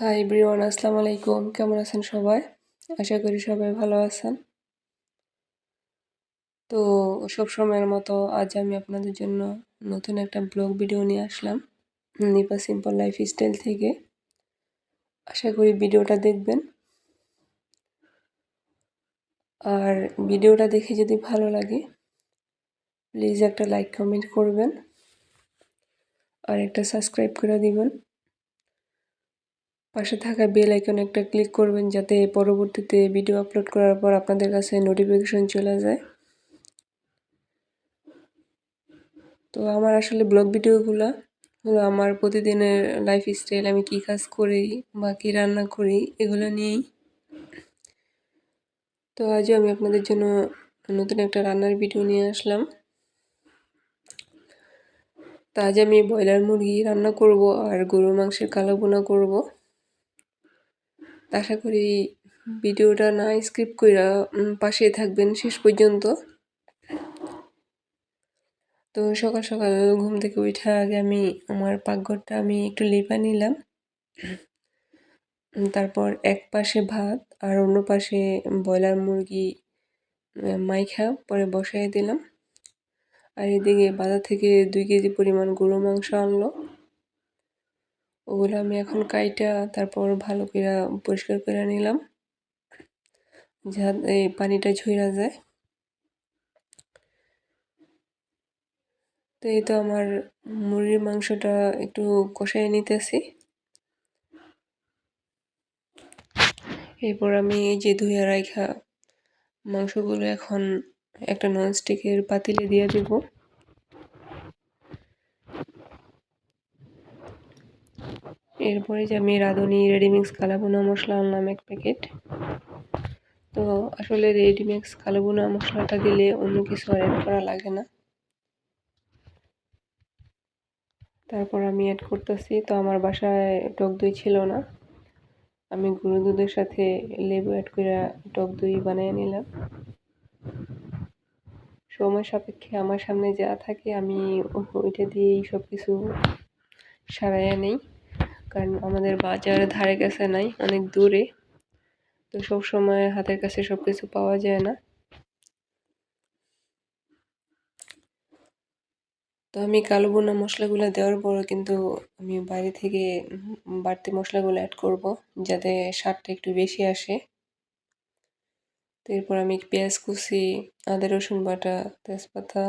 Hi everyone আসসালামু আলাইকুম। কেমন আছেন সবাই? আশা করি সবাই ভালো আছেন। তো সব সময়ের মতো আজ আমি আপনাদের জন্য নতুন একটা ব্লগ ভিডিও নিয়ে আসলাম, নিপা সিম্পল লাইফ স্টাইল থেকে। আশা করি ভিডিওটা দেখবেন। আর ভিডিওটা দেখে যদি ভালো লাগে প্লিজ একটা লাইক কমেন্ট করবেন। আর একটা সাবস্ক্রাইব করে দিবেন। পাশে থাকা বেল আইকন একটা ক্লিক করবেন যাতে পরবর্তীতে ভিডিও আপলোড করার পর আপনাদের কাছে নোটিফিকেশন চলে যায়। তো আমার আসলে ব্লগ ভিডিওগুলো হলো আমার প্রতিদিনের লাইফ স্টাইল আমি কী কাজ করি বা কী রান্না করি, এগুলো নিয়েই। তো আজও আমি আপনাদের জন্য নতুন একটা রান্নার ভিডিও নিয়ে আসলাম। তো আজ আমি ব্রয়লার মুরগি রান্না করব আর গরুর মাংসের কালো বোনা করব। আশা করি ভিডিওটা না স্কিপ কইরা পাশে থাকবেন শেষ পর্যন্ত। তো সকাল সকাল ঘুম থেকে উঠে আগে আমি আমার পাকঘরটা আমি একটু লেপা নিলাম। তারপর এক পাশে ভাত আর অন্য পাশে ব্রয়লার মুরগি মাইখা পরে বসাই দিলাম। আর এদিকে বাজার থেকে দুই কেজি পরিমাণ গরু মাংস আনলো। ওগুলো আমি এখন কাইটা, তারপর ভালো করে পরিষ্কার করে নিলাম। যা এই পানিটা ঝইরা যায়। তো এই তো আমার মুরগির মাংসটা একটু কষাই নিতেছি। এরপর আমি এই যে ধুয়ে রাখা মাংসগুলো এখন একটা ননস্টিকের পাতিলে দিয়ে দেবো। এরপরে যে আমি রাঁধুনি রেডিমিক্স কালাবোনা মশলা আনলাম এক প্যাকেট তো আসলে রেডিমিক্স কালাবোনা মশলাটা দিলে অন্য কিছু অ্যাড করা লাগে না। তারপর আমি অ্যাড করতেছি, তো আমার বাসায় টক দই ছিল না। আমি গরু দুধের সাথে লেবু অ্যাড করে টক দই বানিয়ে নিলাম। সময় সাপেক্ষে আমার সামনে যা থাকে আমি ওইটা দিয়েই সব কিছু সারাইয়া নেই। কারণ আমাদের বাজার ধারে কাছে নাই, অনেক দূরে। তো সব সময় হাতের কাছে সব কিছু পাওয়া যায় না। তো আমি কালো বোনা মশলাগুলো দেওয়ার পর কিন্তু আমি বাইরে থেকে বাড়তি মশলাগুলো অ্যাড করব, যাতে স্বাদটা একটু বেশি আসে। এরপর আমি পেঁয়াজ কুচি, আদা, রসুন বাটা, তেজপাতা,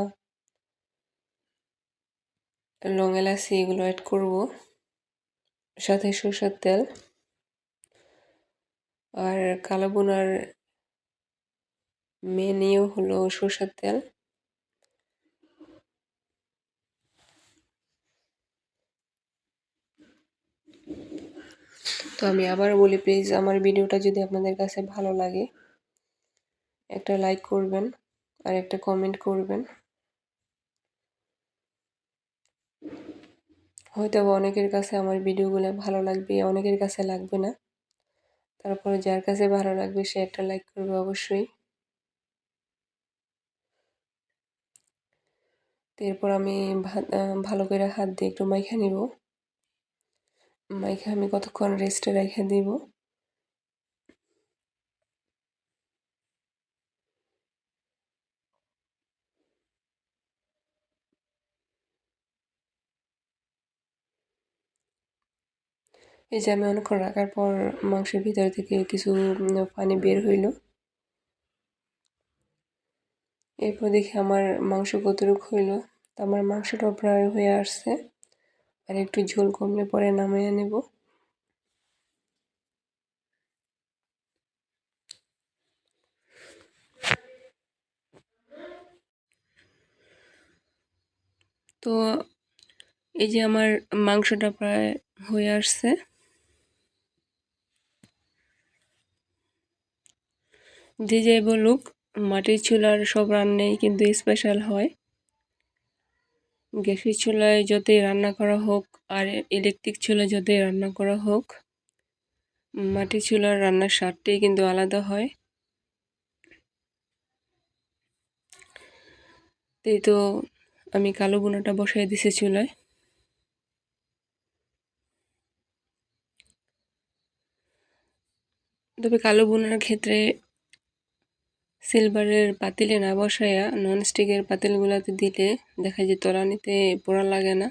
লং এলাচি এগুলো অ্যাড করব। সাথে সরষের তেল আর কালো বোনার মেনিও হলো সরষের তেল। তো আমি আবার বলি প্লিজ আমার ভিডিওটা যদি আপনাদের কাছে ভালো লাগে, একটা লাইক করবেন আর একটা কমেন্ট করবেন। হয়তো অনেকের কাছে আমার ভিডিওগুলো ভালো লাগবে, অনেকের কাছে লাগবে না। তারপরে যার কাছে ভালো লাগবে, সে একটা লাইক করবে অবশ্যই। এরপর আমি ভালো করে হাত দিয়ে একটু মাইখা নিব। মাইখা আমি কতক্ষণ রেস্টে রেখে দিব? এই যে আমি অনেকক্ষণ রাখার পর মাংসের ভিতর থেকে কিছু পানি বের হইল। এরপর দেখি আমার মাংস কতটুকু হইল। তো আমার মাংসটা প্রায় হয়ে আসছে। আর একটু ঝোল কমলে পরে নামিয়ে নেব। তো এই যে আমার মাংসটা প্রায় হয়ে আসছে। যে যাই বলুক, মাটির চুলার সব রান্নাই কিন্তু স্পেশাল হয়। গ্যাসের চুলায় যতই রান্না করা হোক আর ইলেকট্রিক চুলায় যতই রান্না করা হোক, মাটির চুলার রান্নার স্বাদটাই কিন্তু আলাদা হয়। এই তো আমি কালো বোনাটা বসাই দিছি চুলায়। তবে কালো বোনার ক্ষেত্রে সিলভারের পাতিলে না বসাইয়া ননস্টিকের পাতিলগুলোতে দিলে দেখা যায় তলানিতে পোড়া লাগে না।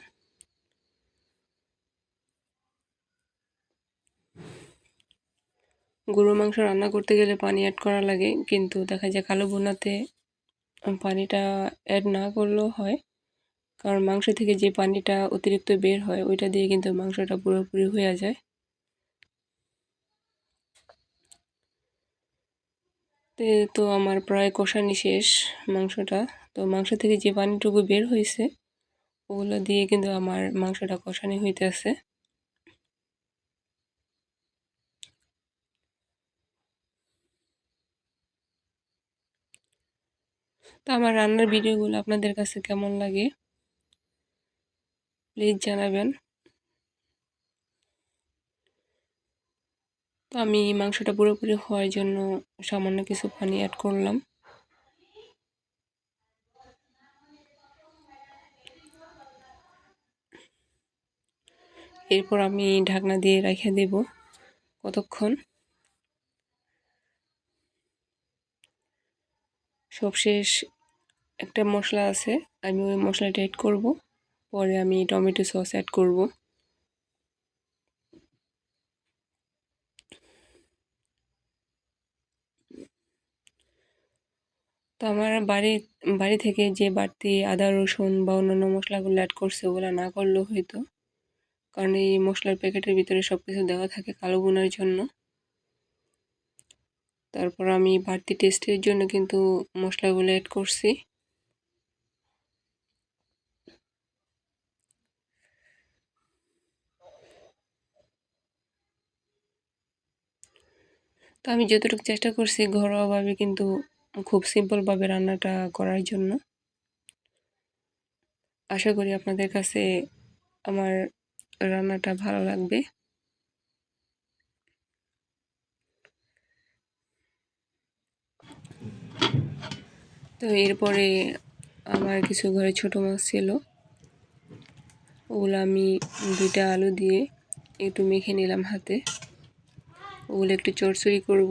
গরু মাংস রান্না করতে গেলে পানি অ্যাড করা লাগে, কিন্তু দেখা যায় কালো বোনাতে পানিটা অ্যাড না করলেও হয়। কারণ মাংস থেকে যে পানিটা অতিরিক্ত বের হয়, ওইটা দিয়ে কিন্তু মাংসটা পুরোপুরি হয়ে যায়। তো আমার প্রায় কষানি শেষ মাংসটা। তো মাংস থেকে যে পানিটুকু বের হয়েছে, ওগুলো দিয়ে কিন্তু আমার মাংসটা কষানি হইতেছে। তো আমার রান্নার ভিডিওগুলো আপনাদের কাছে কেমন লাগে প্লিজ জানাবেন। তো আমি মাংসটা পুরোপুরি হওয়ার জন্য সামান্য কিছু পানি অ্যাড করলাম। এরপর আমি ঢাকনা দিয়ে রেখে দেব কতক্ষণ। সবশেষ একটা মশলা আছে, আমি ওই মশলাটা অ্যাড করব, পরে আমি টমেটো সস অ্যাড করব। তো আমার বাড়ি বাড়ি থেকে যে বাড়তি আদা, রসুন বা অন্যান্য মশলাগুলো অ্যাড করছে, ওগুলো না করলেও হয়তো। কারণ এই মশলার প্যাকেটের ভিতরে সব কিছু দেওয়া থাকে কালো বোনার জন্য। তারপর আমি বাড়তি টেস্টের জন্য কিন্তু মশলাগুলো অ্যাড করছি। তো আমি যতটুকু চেষ্টা করছি ঘরোয়াভাবে কিন্তু খুব সিম্পলভাবে রান্নাটা করার জন্য। আশা করি আপনাদের কাছে আমার রান্নাটা ভালো লাগবে। তো এরপরে আমার কিছু ঘরে ছোট মাছ ছিল। ওগুলো আমি দুইটা আলু দিয়ে একটু মেখে নিলাম হাতে। ওগুলো একটু চড়চড়ি করব।